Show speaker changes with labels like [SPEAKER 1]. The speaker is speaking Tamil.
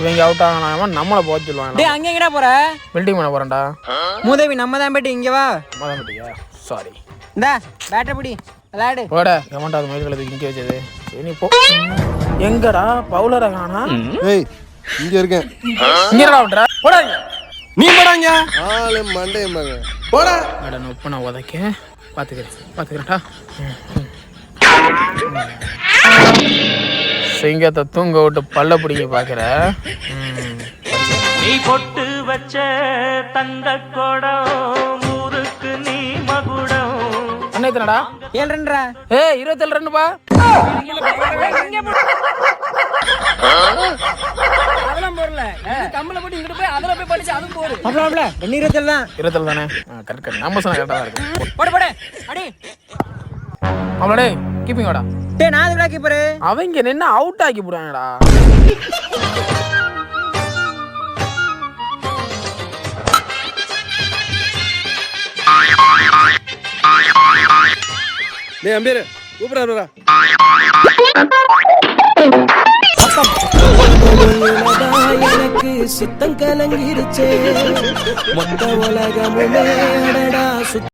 [SPEAKER 1] இவங்க அவுட் ஆகலாம் நம்மளை போக சொல்லுவாங்க.
[SPEAKER 2] டேய் அங்க எங்கடா போற?
[SPEAKER 1] பில்டிங் பண்ண போறேன்டா.
[SPEAKER 2] மூதேவி நம்ம தான் போயிட்டு இங்க வா.
[SPEAKER 1] மதம் சாரி
[SPEAKER 2] இந்தா பேட்டை பிடி. விளையாடு.
[SPEAKER 1] போட கமெண்ட் அது மயில் கழுது இங்கே வச்சது? சரி நீ போ. எங்கடா பவுலரை காணா?
[SPEAKER 3] ஏய் இங்க இருக்கேன்.
[SPEAKER 1] இங்கடா விட்ற. போடா இங்க.
[SPEAKER 3] நீ போடாங்க ஆளு மண்டைய மகன் போடா.
[SPEAKER 1] அட நொப்ப நான் உதைக்க பார்த்துக்கிறேன் பார்த்துக்கிறேன்டா சிங்கத்தை தூங்க விட்டு பல்ல பிடிக்க பார்க்குற.
[SPEAKER 4] நீ பொட்டு வச்ச தங்க குடம் ஊருக்கு நீ மகுடம்.
[SPEAKER 1] அண்ணே எத்தனடா
[SPEAKER 2] ஏழு ரெண்டா
[SPEAKER 1] ஏ இருபத்தேழு ரெண்டுப்பா.
[SPEAKER 2] அதெல்லாம் போடல கம்மல போட்டு இங்கிட்டு போய் அதுல போய் படிச்சு அதுவும் போடு அப்பல ரெண்டு இருபத்தேழு தான்
[SPEAKER 1] இருபத்தேழு தானே கரெக்ட் கரெக்ட் நம்ம சொன்ன கரெக்டாக தான் இருக்கு.
[SPEAKER 2] போடு போடு. அடி.
[SPEAKER 1] அவளோடே கீப்பிங் வாடா
[SPEAKER 2] டேய் நான் இதுல கீப்பரு?
[SPEAKER 1] அவங்க நின்று அவுட் ஆக்கி போடுவாங்கடா
[SPEAKER 3] டேய் அம்பீர் கூப்பிடாருடா
[SPEAKER 5] எனக்கு சித்தம். கலங்கிருச்சே. மொத்த உலகமுமே சுத்த